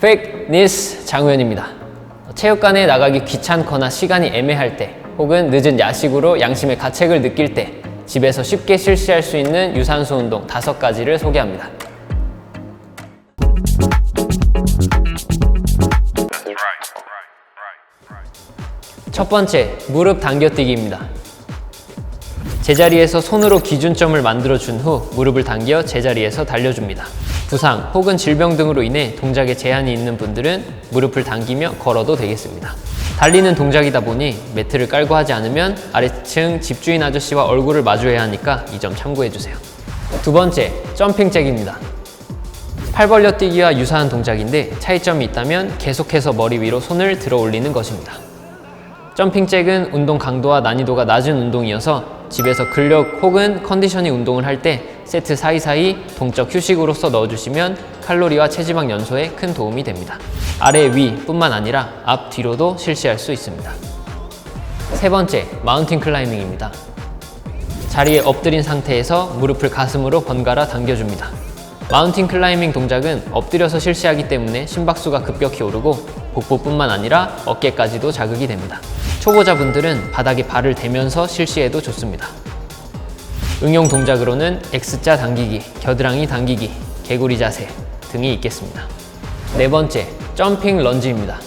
페이크니스 장우현입니다. 체육관에 나가기 귀찮거나 시간이 애매할 때 혹은 늦은 야식으로 양심의 가책을 느낄 때 집에서 쉽게 실시할 수 있는 유산소 운동 다섯 가지를 소개합니다. 첫 번째, 무릎 당겨뛰기입니다. 제자리에서 손으로 기준점을 만들어 준 후 무릎을 당겨 제자리에서 달려줍니다. 부상 혹은 질병 등으로 인해 동작에 제한이 있는 분들은 무릎을 당기며 걸어도 되겠습니다. 달리는 동작이다 보니 매트를 깔고 하지 않으면 아래층 집주인 아저씨와 얼굴을 마주해야 하니까 이 점 참고해 주세요. 두 번째, 점핑 잭입니다. 팔 벌려 뛰기와 유사한 동작인데 차이점이 있다면 계속해서 머리 위로 손을 들어 올리는 것입니다. 점핑 잭은 운동 강도와 난이도가 낮은 운동이어서 집에서 근력 혹은 컨디셔닝 운동을 할 때 세트 사이사이 동적 휴식으로서 넣어주시면 칼로리와 체지방 연소에 큰 도움이 됩니다. 아래 위 뿐만 아니라 앞 뒤로도 실시할 수 있습니다. 세 번째, 마운틴 클라이밍입니다. 자리에 엎드린 상태에서 무릎을 가슴으로 번갈아 당겨줍니다. 마운틴 클라이밍 동작은 엎드려서 실시하기 때문에 심박수가 급격히 오르고 복부뿐만 아니라 어깨까지도 자극이 됩니다. 초보자분들은 바닥에 발을 대면서 실시해도 좋습니다. 응용 동작으로는 X자 당기기, 겨드랑이 당기기, 개구리 자세 등이 있겠습니다. 네 번째, 점핑 런지입니다.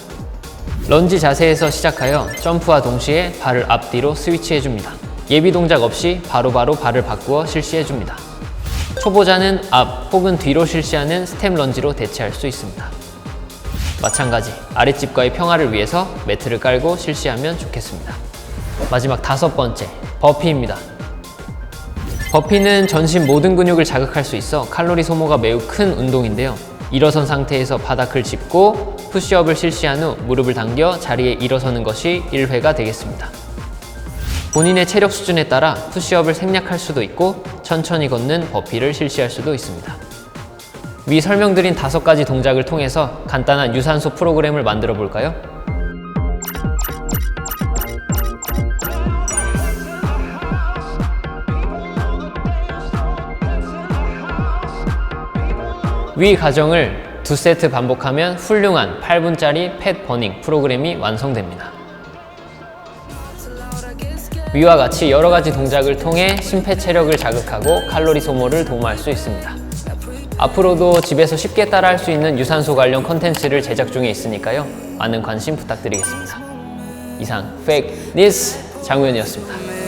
런지 자세에서 시작하여 점프와 동시에 발을 앞뒤로 스위치해 줍니다. 예비 동작 없이 바로바로 발을 바꾸어 실시해 줍니다. 초보자는 앞 혹은 뒤로 실시하는 스텝 런지로 대체할 수 있습니다. 마찬가지 아랫집과의 평화를 위해서 매트를 깔고 실시하면 좋겠습니다. 마지막 다섯 번째, 버피입니다. 버피는 전신 모든 근육을 자극할 수 있어 칼로리 소모가 매우 큰 운동인데요. 일어선 상태에서 바닥을 짚고 푸시업을 실시한 후 무릎을 당겨 자리에 일어서는 것이 1회가 되겠습니다. 본인의 체력 수준에 따라 푸시업을 생략할 수도 있고 천천히 걷는 버피를 실시할 수도 있습니다. 위 설명드린 다섯 가지 동작을 통해서 간단한 유산소 프로그램을 만들어 볼까요? 위 과정을 두 세트 반복하면 훌륭한 8분짜리 팻 버닝 프로그램이 완성됩니다. 위와 같이 여러 가지 동작을 통해 심폐 체력을 자극하고 칼로리 소모를 도모할 수 있습니다. 앞으로도 집에서 쉽게 따라할 수 있는 유산소 관련 컨텐츠를 제작 중에 있으니까요. 많은 관심 부탁드리겠습니다. 이상 페이크 니스 장우현이었습니다.